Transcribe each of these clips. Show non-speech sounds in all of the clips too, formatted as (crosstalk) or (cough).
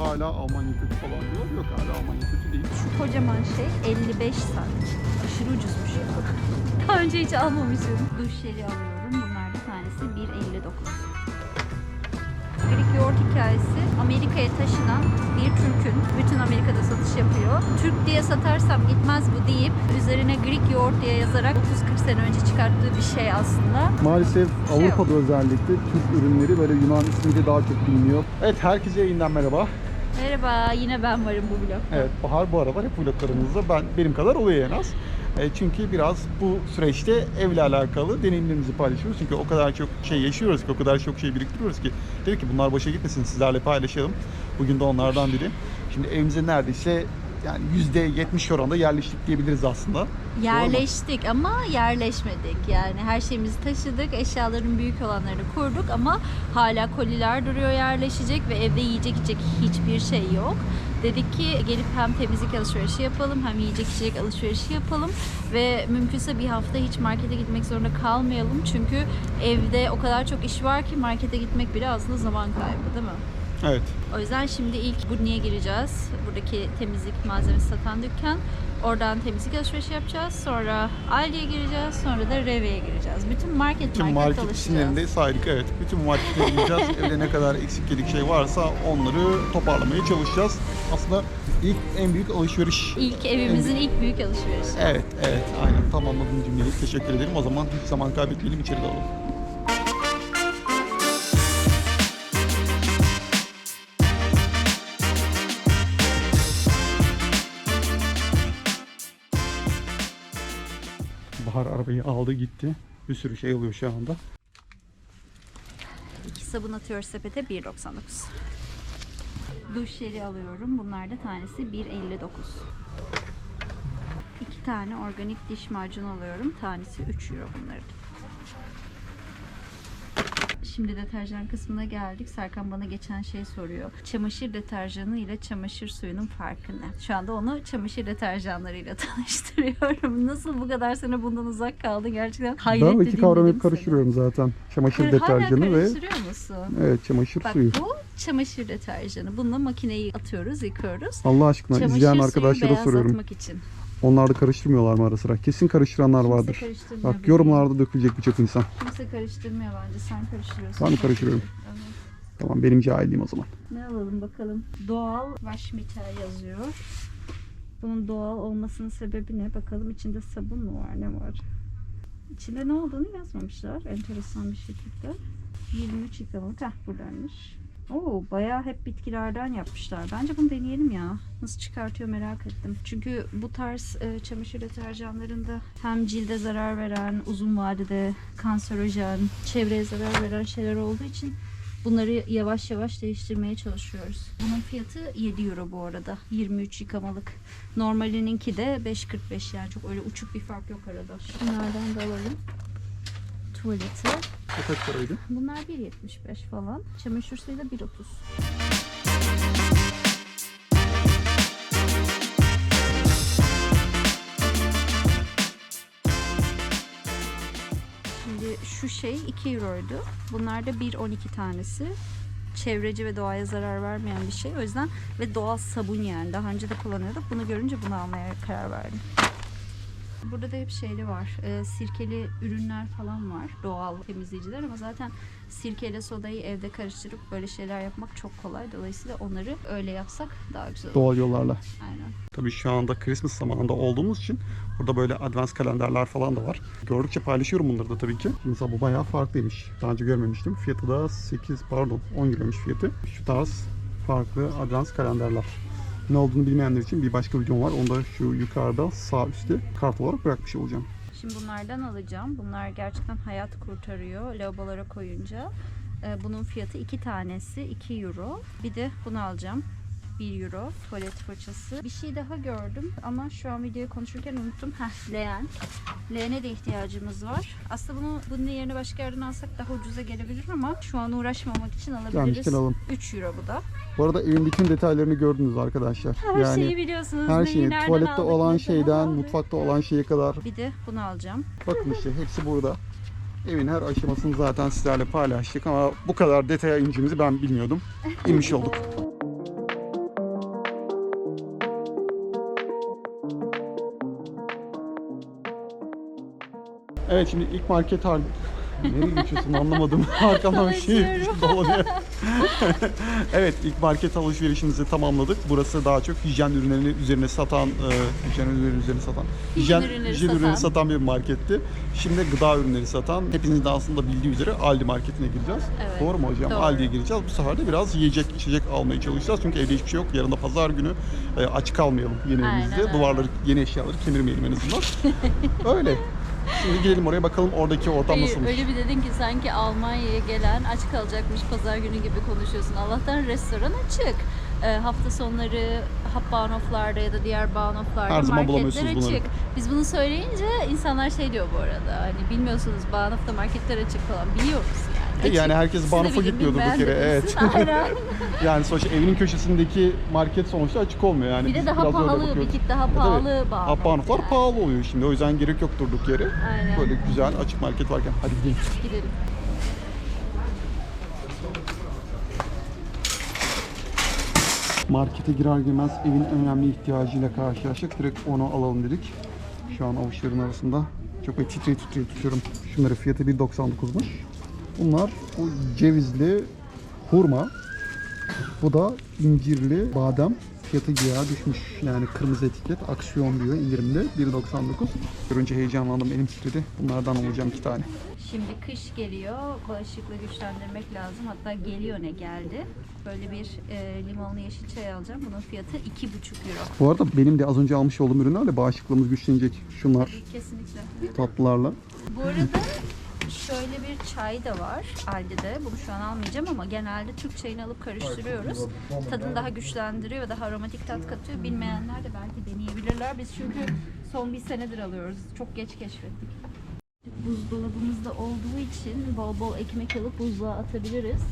hala Almanya kötü falan diyor. Yok hala Almanya kötü değil. Şu kocaman şey 55 saat. Aşırı ucuzmuş ya. Daha önce hiç almamışım. Duş jeli alıyorum. Bunlar bir tanesi 1.59. Greek yoğurt hikayesi Amerika'ya taşınan bir Türk'ün bütün Amerika'da satış yapıyor. Türk diye satarsam gitmez bu deyip üzerine Greek yoğurt diye yazarak 30-40 sene önce çıkarttığı bir şey aslında. Maalesef Şey Avrupa'da özellikle Türk ürünleri böyle Yunan ismiyle daha çok biliniyor. Evet herkese yeniden merhaba. Merhaba yine ben varım bu blokta. Evet Bahar bu aralar hep vloglarımızda ben benim kadar oluyor en az. E, çünkü biraz bu süreçte evle alakalı deneyimlerimizi paylaşıyoruz. Çünkü o kadar çok şey yaşıyoruz ki, o kadar çok şey biriktiriyoruz ki. Dedik ki bunlar başa gitmesin sizlerle paylaşalım. Bugün de onlardan biri. Şimdi evimize neredeyse yani %70 oranda yerleştik diyebiliriz aslında. Yerleştik ama yerleşmedik. Yani her şeyimizi taşıdık, eşyaların büyük olanlarını kurduk ama hala koliler duruyor yerleşecek ve evde yiyecek içecek hiçbir şey yok. Dedik ki gelip hem temizlik alışverişi yapalım hem yiyecek içecek alışverişi yapalım ve mümkünse bir hafta hiç markete gitmek zorunda kalmayalım. Çünkü evde o kadar çok iş var ki markete gitmek bile aslında zaman kaybı değil mi? Evet. O yüzden şimdi ilk Gurni'ye gireceğiz. Buradaki temizlik malzemesi satan dükkan. Oradan temizlik alışverişi yapacağız. Sonra Aldi'ye gireceğiz. Sonra da Reve'ye gireceğiz. Bütün market Bütün market, market isimlerinde saydık evet. Bütün marketlere gideceğiz. (laughs) Evde ne kadar eksik gedik şey varsa onları toparlamaya çalışacağız. Aslında ilk en büyük alışveriş. İlk evimizin ilk büyük alışverişi. Evet, evet. Aynen tamamladığın cümleyi. Teşekkür ederim. O zaman hiç zaman kaybetmeyelim içeri dalalım. Arabayı aldı gitti. Bir sürü şey alıyor şu anda. İki sabun atıyoruz sepete 1.99. Duş jeli alıyorum. Bunlar da tanesi 1.59. İki tane organik diş macunu alıyorum. Tanesi 3 euro bunların. Şimdi deterjan kısmına geldik. Serkan bana geçen şey soruyor. Çamaşır deterjanı ile çamaşır suyunun farkı ne? Şu anda onu çamaşır deterjanlarıyla (laughs) tanıştırıyorum. Nasıl bu kadar sene bundan uzak kaldı gerçekten hayretle ben iki kavramı hep seni. karıştırıyorum zaten. Çamaşır Hala deterjanı ve musun? evet çamaşır Bak suyu. bu çamaşır deterjanı. Bununla makineyi atıyoruz, yıkıyoruz. Allah aşkına çamaşır izleyen suyu arkadaşlara soruyorum. beyazlatmak için. Onlar da karıştırmıyorlar mı ara sıra? Kesin karıştıranlar Kimse vardır. karıştırmıyor Bak bebeğim. yorumlarda dökülecek birçok insan. Kimse karıştırmıyor bence. Sen karıştırıyorsun. Ben mi karıştırıyorum? Evet. Tamam benim cahilliğim o zaman. Ne alalım bakalım. Doğal Waschmittel yazıyor. Bunun doğal olmasının sebebi ne? Bakalım içinde sabun mu var? Ne var? İçinde ne olduğunu yazmamışlar. Enteresan bir şekilde. 23 yıkamalık. Heh buradaymış. Oo bayağı hep bitkilerden yapmışlar. Bence bunu deneyelim ya. Nasıl çıkartıyor merak ettim. Çünkü bu tarz e, çamaşır deterjanlarında hem cilde zarar veren, uzun vadede kanserojen, çevreye zarar veren şeyler olduğu için bunları yavaş yavaş değiştirmeye çalışıyoruz. Bunun fiyatı 7 euro bu arada. 23 yıkamalık. Normalininki de 5.45 yani çok öyle uçuk bir fark yok arada. Bunlardan da alalım. Tuvaleti. O kaç paraydı? Bunlar 1.75 falan. Çamaşır suyu da 1.30. Şimdi şu şey 2 euroydu. Bunlar da 1.12 tanesi. Çevreci ve doğaya zarar vermeyen bir şey. O yüzden ve doğal sabun yani. Daha önce de kullanıyorduk. Bunu görünce bunu almaya karar verdim. Burada da hep şeyli var. e, sirkeli ürünler falan var. Doğal temizleyiciler ama zaten sirkeyle sodayı evde karıştırıp böyle şeyler yapmak çok kolay. Dolayısıyla onları öyle yapsak daha güzel olur. Doğal yollarla. Aynen. Tabii şu anda Christmas zamanında olduğumuz için burada böyle advance kalenderler falan da var. Gördükçe paylaşıyorum bunları da tabii ki. Mesela bu bayağı farklıymış. Daha önce görmemiştim. Fiyatı da 8 pardon 10 euroymuş fiyatı. Şu tarz farklı advance kalenderler. Ne olduğunu bilmeyenler için bir başka videom var. Onu da şu yukarıda sağ üstte kart olarak bırakmış olacağım. Şimdi bunlardan alacağım. Bunlar gerçekten hayat kurtarıyor lavabolara koyunca. Ee, Bunun fiyatı iki tanesi 2 euro. Bir de bunu alacağım. 1 euro tuvalet fırçası. Bir şey daha gördüm ama şu an videoyu konuşurken unuttum. Heh, leğen. Leğene de ihtiyacımız var. Aslında bunu bunun yerine başka yerden alsak daha ucuza gelebilir ama şu an uğraşmamak için alabiliriz. Alalım. 3 euro bu da. Bu arada evin bütün detaylarını gördünüz arkadaşlar. Her şeyi biliyorsunuz. her şeyi tuvalette olan şeyden aldık. mutfakta olan şeye kadar Bir de bunu alacağım. Bakın işte hepsi burada. Evin her aşamasını zaten sizlerle paylaştık ama bu kadar detaya ineceğimizi ben bilmiyordum. İnmiş olduk. (laughs) Evet şimdi ilk market hal... Nereye geçiyorsun anlamadım. (laughs) Arkamdan bir şey dolanıyor. (laughs) evet ilk market alışverişimizi tamamladık. Burası daha çok hijyen ürünlerini üzerine satan, e, hijyen ürünleri üzerine satan, Hijyen hijyen ürünleri satan. satan bir marketti. Şimdi gıda ürünleri satan, hepinizin de aslında bildiği üzere Aldi marketine gireceğiz. Evet, Doğru mu hocam? doğru. Aldi'ye gireceğiz. Bu sefer de biraz yiyecek, içecek almaya çalışacağız. Çünkü evde hiçbir şey yok. Yarın da pazar günü e, aç kalmayalım yeni Aynen evimizde. Duvarları, yeni eşyaları kemirmeyelim en azından. (laughs) Öyle. Şimdi gidelim oraya bakalım oradaki ortam Hayır, nasılmış. öyle bir dedin ki sanki Almanya'ya gelen aç kalacakmış pazar günü gibi konuşuyorsun. Allah'tan restoran açık. Ee, hafta sonları Hauptbahnhoflarda ya da diğer Bahnhoflarda Her zaman marketler bulamıyorsunuz bunları. açık. Biz bunu söyleyince insanlar şey diyor bu arada. Hani bilmiyorsunuz Bahnhof'ta marketler açık falan. Biliyoruz yani. E, Açık. yani herkes gitmiyordur bir bilmeyen kere, evet. (laughs) Yani sonuçta evinin köşesindeki market sonuçta açık olmuyor yani. bir de daha pahalı, bir tık daha pahalı evet. Bahnhoflar yani. pahalı oluyor şimdi. O yüzden gerek yok durduk yere. Aynen. Böyle güzel açık market varken. Hadi gidelim. Gidelim. Markete girer girmez evin önemli ihtiyacıyla karşılaştık. Direkt onu alalım dedik. Şu an avuçların arasında. Çok böyle titreye titreye tutuyorum. Şunların fiyatı 1.99'muş. Bunlar bu cevizli hurma. Bu da incirli badem. Fiyatı güya düşmüş. Yani kırmızı etiket. Aksiyon diyor indirimde. 1.99. Görünce heyecanlandım. Elim titredi. Bunlardan alacağım iki tane. Şimdi kış geliyor, bağışıklığı güçlendirmek lazım. Hatta geliyor ne geldi. Böyle bir e, limonlu yeşil çay alacağım. Bunun fiyatı 2,5 euro. Bu arada benim de az önce almış olduğum ürünlerle bağışıklığımız güçlenecek. Şunlar Kesinlikle. tatlılarla. Bu arada şöyle bir çay da var Aldi'de. Bunu şu an almayacağım ama genelde Türk çayını alıp karıştırıyoruz. Tadını daha güçlendiriyor ve daha aromatik tat katıyor. Bilmeyenler de belki deneyebilirler. Biz çünkü son bir senedir alıyoruz. Çok geç keşfettik. Buzdolabımızda olduğu için bol bol ekmek alıp buzluğa atabiliriz.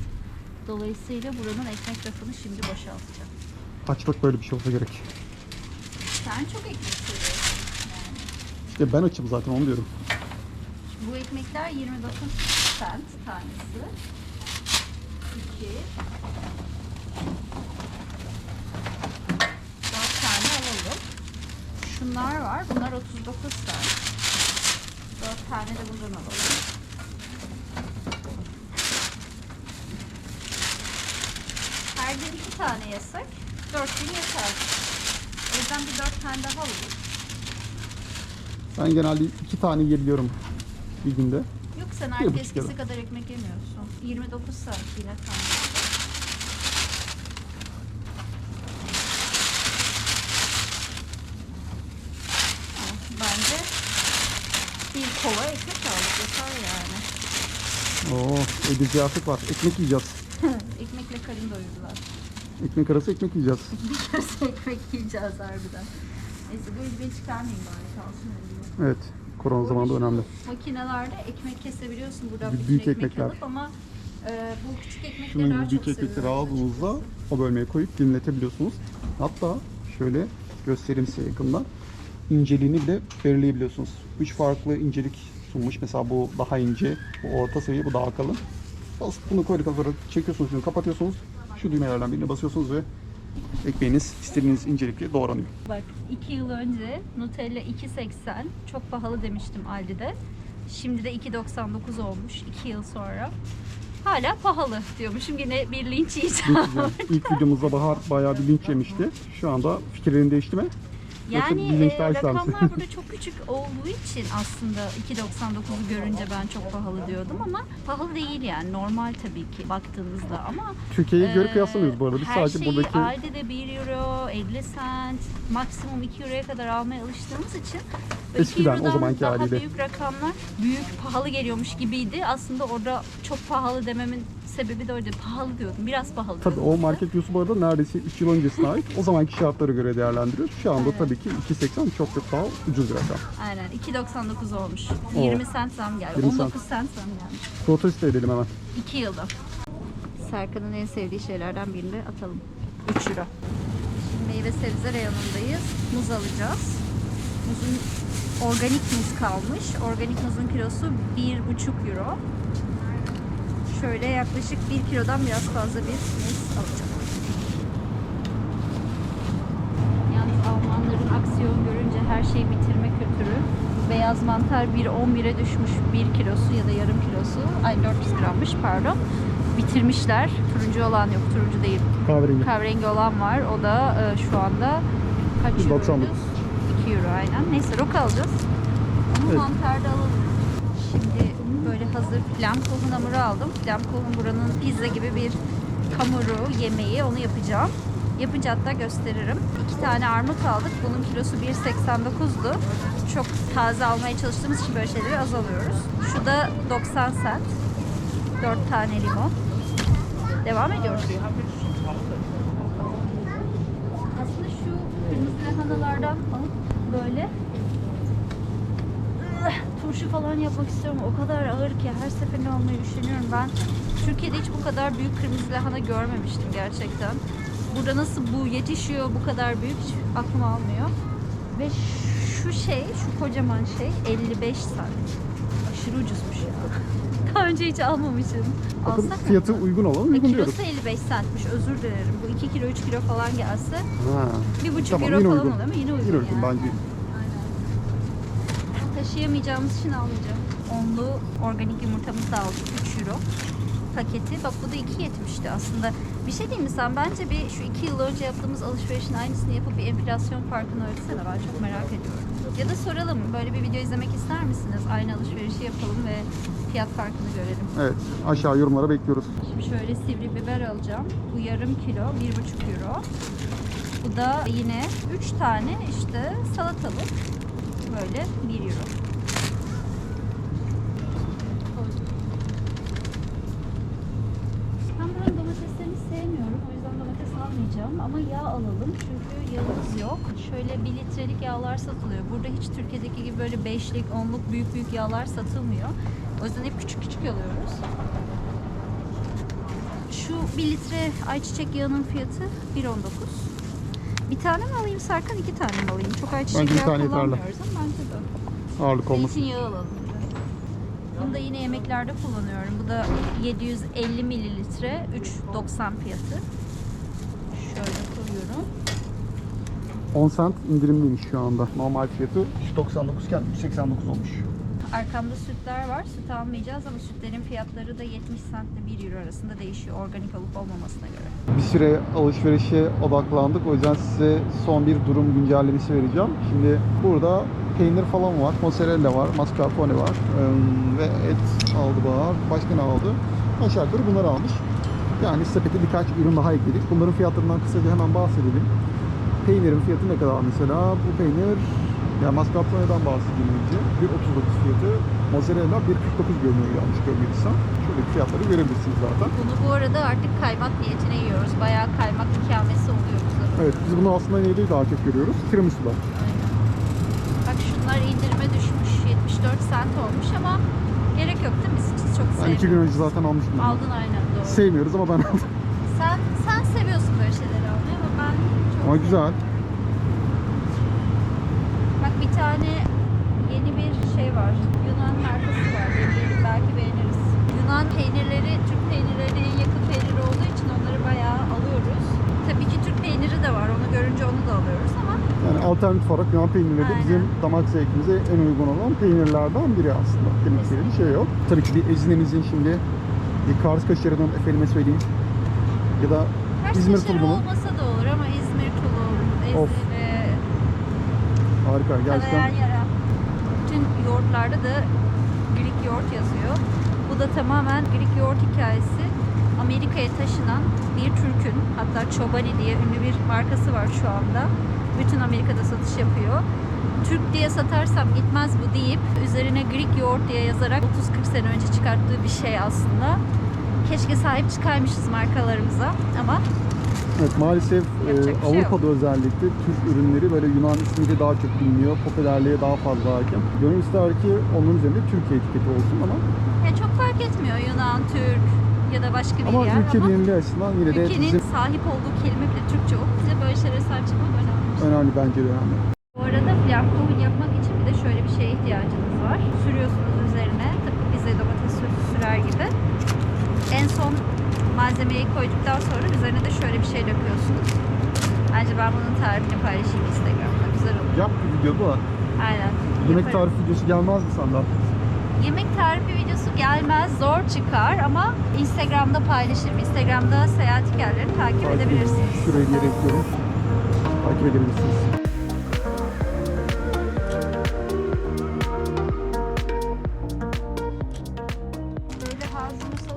Dolayısıyla buranın ekmek rafını şimdi boşaltacağım. Açlık böyle bir şey olsa gerek. Sen çok ekmek seviyorsun yani. İşte ben açım zaten onu diyorum. Bu ekmekler 29 cent tanesi. 2 4 tane alalım. Şunlar var. Bunlar 39 cent. 4 tane de bundan alalım. Her gün 2 tane yesek 4 gün yeter. O yüzden bir 4 tane daha alalım. Ben genelde iki tane yiyebiliyorum bir günde. Yok sen buçuk eskisi kere. kadar ekmek yemiyorsun. 29 saat yine tane. Bence bir kova ekmek aldık yeter yani. Oo, evde ziyafet var. Ekmek yiyeceğiz. (laughs) Ekmekle karın doyurdular. Ekmek arası ekmek yiyeceğiz. (laughs) Bir kere ekmek yiyeceğiz harbiden. Neyse bu eldiven çıkarmayayım bari kalsın eldiven. Evet, korona zamanında önemli. Makinelerde ekmek kesebiliyorsun buradan Büyük bütün ekmek ekmekler. alıp ama e, bu küçük ekmekleri Şunun daha gibi büyük çok ekmekleri seviyorum. o bölmeye koyup dinletebiliyorsunuz. Hatta şöyle göstereyim size yakından. İnceliğini bile belirleyebiliyorsunuz. Üç farklı incelik sunmuş. Mesela bu daha ince, bu orta seviye, bu daha kalın. Basıp bunu koyduktan sonra çekiyorsunuz, şunu kapatıyorsunuz. Şu düğmelerden birine basıyorsunuz ve ekmeğiniz istediğiniz incelikle doğranıyor. Bak 2 yıl önce Nutella 2.80 çok pahalı demiştim Aldi'de. Şimdi de 2.99 olmuş 2 yıl sonra. Hala pahalı diyormuşum yine bir linç yiyeceğim. İlk videomuzda Bahar bayağı bir linç yemişti. Şu anda fikirlerini değişti mi? Yani e, rakamlar burada (laughs) çok küçük olduğu için aslında 2.99'u görünce ben çok pahalı diyordum ama pahalı değil yani normal tabii ki baktığınızda ama Türkiye'ye göre Ee, kıyaslamıyoruz bu arada. Biz her sadece şeyi buradaki Aldi'de 1 euro, 50 cent, maksimum 2 euroya kadar almaya alıştığımız için Eskiden, o zamanki daha haliyle. büyük rakamlar büyük pahalı geliyormuş gibiydi. Aslında orada çok pahalı dememin sebebi de oydu. Pahalı diyordum. Biraz pahalı Tabii o market videosu bu arada neredeyse 2 yıl öncesine ait. O zamanki şartlara göre değerlendiriyoruz. Şu anda tabii ki 2.80 çok çok daha ucuz bir rakam. Aynen 2.99 olmuş. Oo. 20 cent zam geldi. 20 cent. 19 cent zam gelmiş. Protesto edelim hemen. 2 yılda. Serkan'ın en sevdiği şeylerden birini de atalım. 3 euro. Şimdi meyve sebze reyonundayız. Muz alacağız. Muzun organik muz kalmış. Organik muzun kilosu 1,5 euro. Şöyle yaklaşık 1 kilodan biraz fazla bir muz alacağım. Yalnız Almanların aksiyon görünce her şeyi bitirme kültürü. Beyaz mantar 1.11'e düşmüş 1 kilosu ya da yarım kilosu. Ay 400 grammış pardon. Bitirmişler. Turuncu olan yok. Turuncu değil. Kahverengi. Kahverengi olan var. O da e, şu anda kaç 1.99. euro? 2 euro aynen. Neyse roka alacağız. Ama Evet. mantar da alalım. Şimdi hazır flammkuchen hamuru aldım. Flammkuchen buranın pizza gibi bir hamuru, yemeği. Onu yapacağım. Yapınca hatta gösteririm. İki tane armut aldık. Bunun kilosu 1.89'du. Çok taze almaya çalıştığımız için böyle şeyleri az alıyoruz. Şu da 90 cent. 4 tane limon. Devam ediyoruz. Aslında şu kırmızı lahanalardan böyle turşu falan yapmak istiyorum. O kadar ağır ki her seferinde almayı düşünüyorum. Ben Türkiye'de hiç bu kadar büyük kırmızı lahana görmemiştim gerçekten. Burada nasıl bu yetişiyor bu kadar büyük hiç aklım almıyor. Ve şu şey, şu kocaman şey 55 cent. Aşırı ucuzmuş (laughs) ya. Daha önce hiç almamışım. Bakın Alsak mı? fiyatı uygun olan E, uygun diyoruz. kilosu 55 centmiş özür dilerim. Bu 2 kilo 3 kilo falan gelse Ha. 1,5 Tamam, euro falan uygun. oluyor ama yine uygun Yine uygun yani. bence. Taşıyamayacağımız için almayacağım. Onlu organik yumurtamızı da aldık 3 euro paketi. Bak bu da 2.70'ti aslında. Bir şey diyeyim mi sen? Bence bir şu 2 yıl önce yaptığımız alışverişin aynısını yapıp bir enflasyon farkını ölçsene. Ben çok merak ediyorum. Ya da soralım. Böyle bir video izlemek ister misiniz? Aynı alışverişi yapalım ve fiyat farkını görelim. Evet. Aşağı yorumlara bekliyoruz. Şimdi şöyle sivri biber alacağım. Bu yarım kilo, 1,5 euro. Bu da yine 3 tane işte salatalık. Böyle 1 euro. Ben buranın domateslerini sevmiyorum. O yüzden domates almayacağım. Ama yağ alalım. Çünkü yağımız yok. Şöyle 1 litrelik yağlar satılıyor. Burada hiç Türkiye'deki gibi böyle 5'lik, 10'luk büyük büyük yağlar satılmıyor. O yüzden hep küçük küçük alıyoruz. Şu 1 litre ayçiçek yağının fiyatı 1.19. Bir tane mi alayım Serkan, iki tane mi alayım? Çok ayçiçek Bence bir yağı tane yeterli. kullanmıyoruz ama bence de. Ağırlık olmasın. Zeytinyağı alalım. Bunu da yine yemeklerde kullanıyorum. Bu da 750 mililitre, 3.90 fiyatı. Şöyle koyuyorum. 10 cent indirimliymiş şu anda. Normal fiyatı 3.99 iken 3.89 olmuş. Arkamda sütler var. Süt almayacağız ama sütlerin fiyatları da 70 cent ile 1 euro arasında değişiyor organik olup olmamasına göre. Bir süre alışverişe odaklandık. O yüzden size son bir durum güncellemesi vereceğim. Şimdi burada peynir falan var. Mozzarella var. Mascarpone var. Ee, ve et aldı Bahar. Başka ne aldı? Aşağı yukarı bunları almış. Yani sepete birkaç ürün daha ekledik. Bunların fiyatlarından kısaca hemen bahsedelim. Peynirin fiyatı ne kadar mesela? Bu peynir yani mascarpone'den bahsedeyim önce. 1.39 fiyatı. Mozzarella 1.49 görünüyor yanlış görmediysem. Şöyle fiyatları görebilirsiniz zaten. Bunu bu arada artık kaymak niyetine yiyoruz. Bayağı kaymak ikamesi oluyor bize. Evet biz bunu aslında neyde daha çok görüyoruz? Tiramisu'da. Aynen. Bak şunlar indirime düşmüş. 74 cent olmuş ama gerek yok değil mi? Hiç çok Ben iki gün önce zaten almıştım. bunu. Aldın aynen doğru. Sevmiyoruz ama ben aldım. Sen sen seviyorsun böyle şeyleri almayı ama ben çok Ama güzel. Tane yeni bir şey var. Yunan markası var. Deneyelim belki beğeniriz. Yunan peynirleri Türk peynirlerine en yakın peynir olduğu için onları bayağı alıyoruz. Tabii ki Türk peyniri de var. Onu görünce onu da alıyoruz ama Yani alternatif olarak Yunan peynirleri de Aynen. bizim damak zevkimize en uygun olan peynirlerden biri aslında. Demek istediğim bir şey yok. Tabii ki bir ezinemizin şimdi bir Kars kaşarının efendime söyleyeyim ya da her İzmir İzmir tulumunun olmasa da olur ama İzmir tulum, Of. Harika kanayan gerçekten. yara. Bütün yoğurtlarda da Greek yoğurt yazıyor. Bu da tamamen Greek yoğurt hikayesi. Amerika'ya taşınan bir Türk'ün hatta Chobani diye ünlü bir markası var şu anda. Bütün Amerika'da satış yapıyor. Türk diye satarsam gitmez bu deyip üzerine Greek yoğurt diye yazarak 30-40 sene önce çıkarttığı bir şey aslında. Keşke sahip çıkaymışız markalarımıza ama Evet maalesef e, şey Avrupa'da özellikle Türk ürünleri böyle Yunan ismiyle daha çok biliniyor. Popülerliğe daha fazla hakim. Gönül ister ki onun üzerinde Türkiye etiketi olsun ama ya çok fark etmiyor Yunan, Türk ya da başka bir ama yer ülke ama bilinirliği açısından yine de ülkenin bizim sahip olduğu kelime bile Türkçe olup bize böyle şeylere sahip çıkmak önemli. önemli bence de önemli. Bu arada flamkuchen yapmak için bir de şöyle bir şeye ihtiyacınız var. Sürüyorsunuz üzerine tıpkı bize domates sürer gibi. En son malzemeyi koyduktan sonra üzerine de şöyle bir şey döküyorsunuz. Bence ben bunun tarifini paylaşayım Instagram'da. Güzel olur. Yap bir videoda da Aynen. Yemek yaparım. tarifi videosu gelmez mi senden? Yemek tarifi videosu gelmez, zor çıkar ama Instagram'da paylaşırım. Instagram'da seyahat hikayelerini takip Takip edebilirsiniz. Şuraya bir yere ekliyorum. Takip edebilirsiniz. Böyle hazımı alayım mı yoksa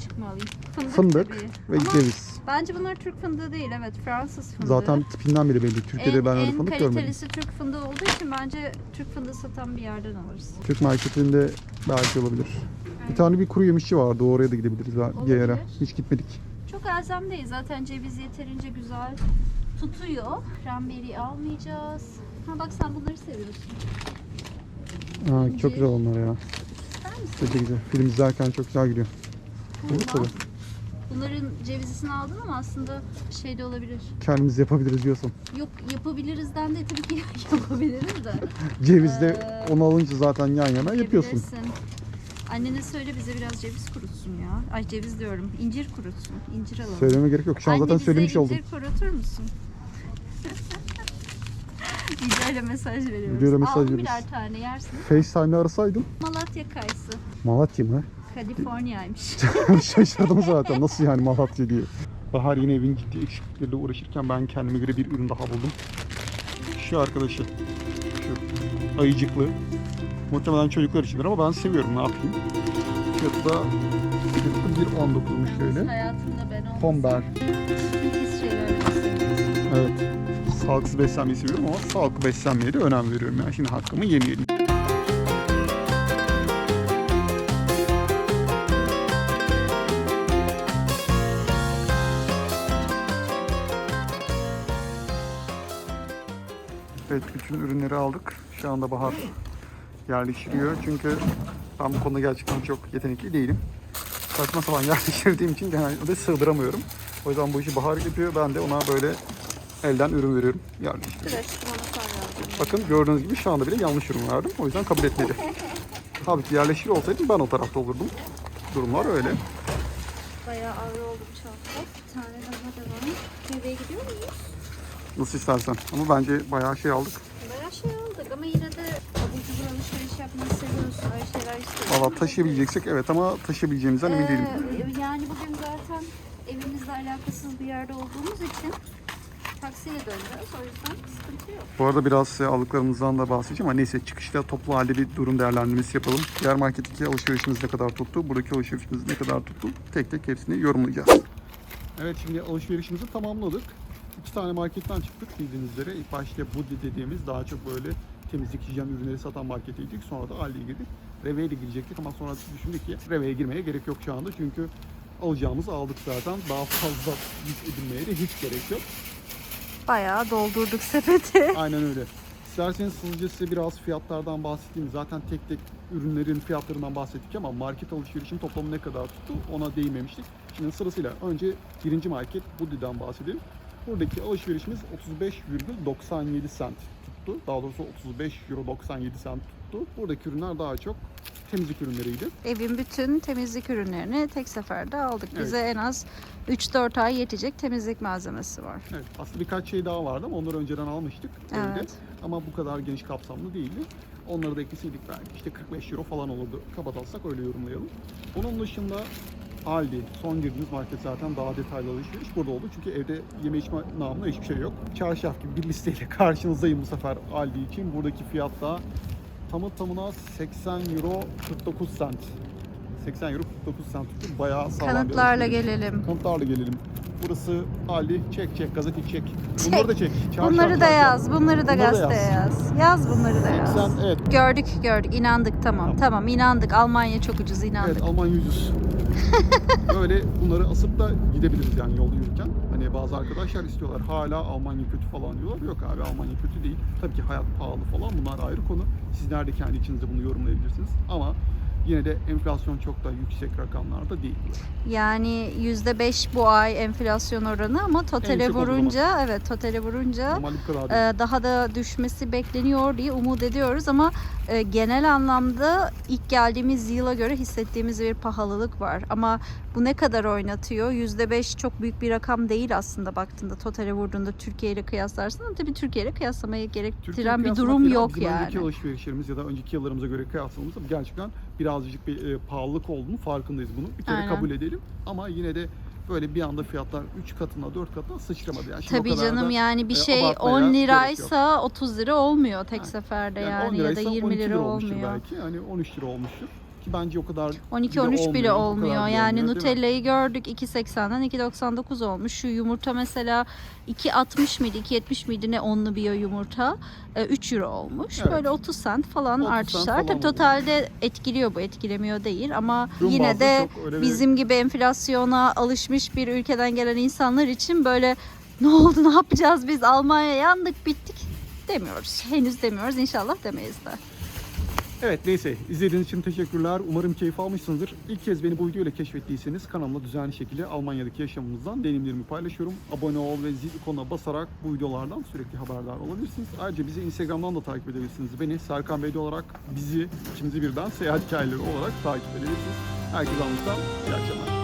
açık mı alayım? (laughs) Fındık, Fındık tabii. ve Ama ceviz. Bence bunlar Türk fındığı değil, evet Fransız fındığı. Zaten tipinden biri belli. Türkiye'de en, ben öyle en fındık görmedim. kalitelisi Türk fındığı olduğu için bence Türk fındığı satan bir yerden alırız. Türk marketinde belki olabilir. Bir tane bir kuru yemişçi vardı. Oraya da gidebiliriz ben- bir yere. Olabilir. Hiç gitmedik. Çok elzem değil. Zaten ceviz yeterince güzel tutuyor. Cranberry almayacağız. Ha bak sen bunları seviyorsun. Ha, çok güzel onlar ya. İster misin? Çok güzel. Film izlerken çok güzel gidiyor. Bunların cevizisini aldın ama aslında şey de olabilir. Kendimiz yapabiliriz diyorsun. Yok yapabilirizden de (laughs) tabii ki yapabiliriz de. Cevizde Ee, onu alınca zaten yan yana yapıyorsun. Annene söyle bize biraz ceviz kurutsun ya. Ay ceviz diyorum. incir kurutsun. İncir alalım. Söyleme gerek yok. Şu an Anne zaten söylemiş oldum. incir kurutur musun? (laughs) Videoyla mesaj veriyoruz. Videoyla mesaj Aldım veriyoruz. birer tane yersin. FaceTime'le arasaydım. Malatya kayısı. Malatya mı? Kaliforniyaymış. (laughs) Şaşırdım zaten. Nasıl yani Malatya diye. Bahar yine evin gittiği eksiklikleriyle uğraşırken ben kendime göre bir ürün daha buldum. Şu arkadaşı. Şu ayıcıklı. Muhtemelen çocuklar içindir ama ben seviyorum ne yapayım. Fiyatı da fiyatı 1.19'muş şöyle. Hayatımda ben Homber. pis şeyler istemiyorum. Evet. Sağlıksız beslenmeyi seviyorum ama sağlıklı beslenmeye de önem veriyorum. Yani şimdi hakkımı yemeyelim. Evet bütün ürünleri aldık. Şu anda Bahar yerleştiriyor. Çünkü ben bu konuda gerçekten çok yetenekli değilim. Saçma sapan (laughs) yerleştirdiğim için genelde sığdıramıyorum. O yüzden bu işi Bahar yapıyor. Ben de ona böyle elden ürün veriyorum. Yerleştiriyor. Dur aşkım ona sen verdin. Bakın gördüğünüz gibi şu anda bile yanlış ürün verdim. O yüzden kabul etmedi. (laughs) Tabii ki yerleştiriyor olsaydım ben o tarafta olurdum. Durumlar öyle. Bayağı ağır oldu bu çanta. Bir tane daha da var. Nereye gidiyor muyuz? Nasıl istersen. Ama bence bayağı şey aldık. Bayağı şey aldık ama yine de abur cubur alışveriş yapmayı seviyorsun. Öyle şeyler istiyorsun. Valla taşıyabileceksek evet ama taşıyabileceğimizden emin değilim. Ee, yani bugün zaten evimizle alakasız bir yerde olduğumuz için taksiyle döneceğiz. O yüzden sıkıntı yok. Bu arada biraz aldıklarımızdan da bahsedeceğim ama neyse çıkışta toplu halde bir durum değerlendirmesi yapalım. Diğer marketteki alışverişimiz ne kadar tuttu, buradaki alışverişimiz ne kadar tuttu tek tek hepsini yorumlayacağız. Evet şimdi alışverişimizi tamamladık. İki tane marketten çıktık bildiğiniz üzere. İlk başta Buddy dediğimiz daha çok böyle temizlik hijyen ürünleri satan marketeydik. Sonra da Aldi'ye girdik. Reve'ye de girecektik ama sonra düşündük ki Reve'ye girmeye gerek yok şu anda. Çünkü alacağımızı aldık zaten. Daha fazla yük edinmeye de hiç gerek yok. Bayağı doldurduk sepeti. (laughs) Aynen öyle. İsterseniz hızlıca size biraz fiyatlardan bahsedeyim. Zaten tek tek ürünlerin fiyatlarından bahsettik ama market alışverişin toplamı ne kadar tuttu ona değinmemiştik. Şimdi sırasıyla önce birinci market Buddy'den bahsedelim. Buradaki alışverişimiz 35,97 cent tuttu. Daha doğrusu 35 euro 97 cent tuttu. Buradaki ürünler daha çok temizlik ürünleriydi. Evin bütün temizlik ürünlerini tek seferde aldık. Evet. Bize en az 3-4 ay yetecek temizlik malzemesi var. Evet, aslında birkaç şey daha vardı ama onları önceden almıştık evde. Evet. Ama bu kadar geniş kapsamlı değildi. Onları da ekleseydik belki işte 45 euro falan olurdu. Kabataslak öyle yorumlayalım. Onun dışında Aldi, son girdiğimiz market zaten daha detaylı alışveriş burada oldu. Çünkü evde yeme içme namına hiçbir şey yok. Çarşaf gibi bir listeyle (laughs) karşınızdayım bu sefer Aldi için. Buradaki fiyat da tamı tamına 80 euro 49 cent. 80 euro 49 cent tuttu. Bayağı sağlam bir Kanıtlarla alışveriş. gelelim. Kanıtlarla gelelim. Burası Ali çek çek gazete çek. Çek. Bunları da çek. Çarşaf, Bunları da çarşaf. yaz, bunları da Bunları da gazeteye yaz. yaz. Bunları da yaz. Sen evet. Gördük gördük inandık tamam tamam inandık Almanya çok ucuz inandık. Evet Almanya ucuz. (laughs) Böyle bunları asıp da gidebiliriz yani yolda yürürken. Hani bazı arkadaşlar istiyorlar hala Almanya kötü falan diyorlar. Yok abi Almanya kötü değil. Tabii ki hayat pahalı falan bunlar ayrı konu. Siz nerede kendi içinizde bunu yorumlayabilirsiniz. Ama yine de enflasyon çok da yüksek rakamlarda değil. Yani %5 bu ay enflasyon oranı ama olduğu vurunca evet totale vurunca e, daha da düşmesi bekleniyor diye umut ediyoruz ama e, genel anlamda ilk geldiğimiz yıla göre hissettiğimiz bir pahalılık var. Ama bu ne kadar oynatıyor? %5 çok büyük bir rakam değil aslında baktığında totale vurduğunda Türkiye ile kıyaslarsın ama tabii Türkiye ile kıyaslamayı Türkiye gerektiren bir kıyaslamak durum yok bizim önceki yani. alışverişlerimiz ya da önceki yıllarımıza göre kıyasladığımızda gerçekten birazcık bir e, pahalılık olduğunu farkındayız bunun. Bir kere Aynen. kabul edelim ama yine de böyle bir anda fiyatlar 3 katına 4 katına sıçramadı. Yani Tabii canım da, yani bir e, şey abartmaya 10 gerek liraysa 30 lira olmuyor tek Ha. seferde yani, yani, 10 ya da liraysa 20 12 lira lira olmuyor. belki. Hani 13 lira olmuştur. Ki bence o kadar 12-13 bile olmuyor. Yani olmuyor, mi? Nutella'yı gördük 2.80'den 2.99 olmuş. Şu yumurta mesela 2.60 mıydı 2.70 miydi ne onlu bir yumurta. Ee, 3 euro olmuş. Evet. Böyle 30 cent falan 30 cent artışlar. falan Tabii totalde etkiliyor bu etkilemiyor değil ama durum yine de öyle bir- bizim gibi enflasyona alışmış bir ülkeden gelen insanlar için böyle ne oldu ne yapacağız biz Almanya yandık bittik demiyoruz. Henüz demiyoruz inşallah demeyiz de. Evet neyse izlediğiniz için teşekkürler. Umarım keyif almışsınızdır. İlk kez beni bu videoyla keşfettiyseniz kanalımda düzenli şekilde Almanya'daki yaşamımızdan deneyimlerimi paylaşıyorum. Abone ol ve zil ikonuna basarak bu videolardan sürekli haberdar olabilirsiniz. Ayrıca bizi Instagram'dan da takip edebilirsiniz. Beni Serkan Bey'de olarak bizi ikimizi birden seyahat hikayeleri olarak takip edebilirsiniz. Herkese anlatan iyi akşamlar.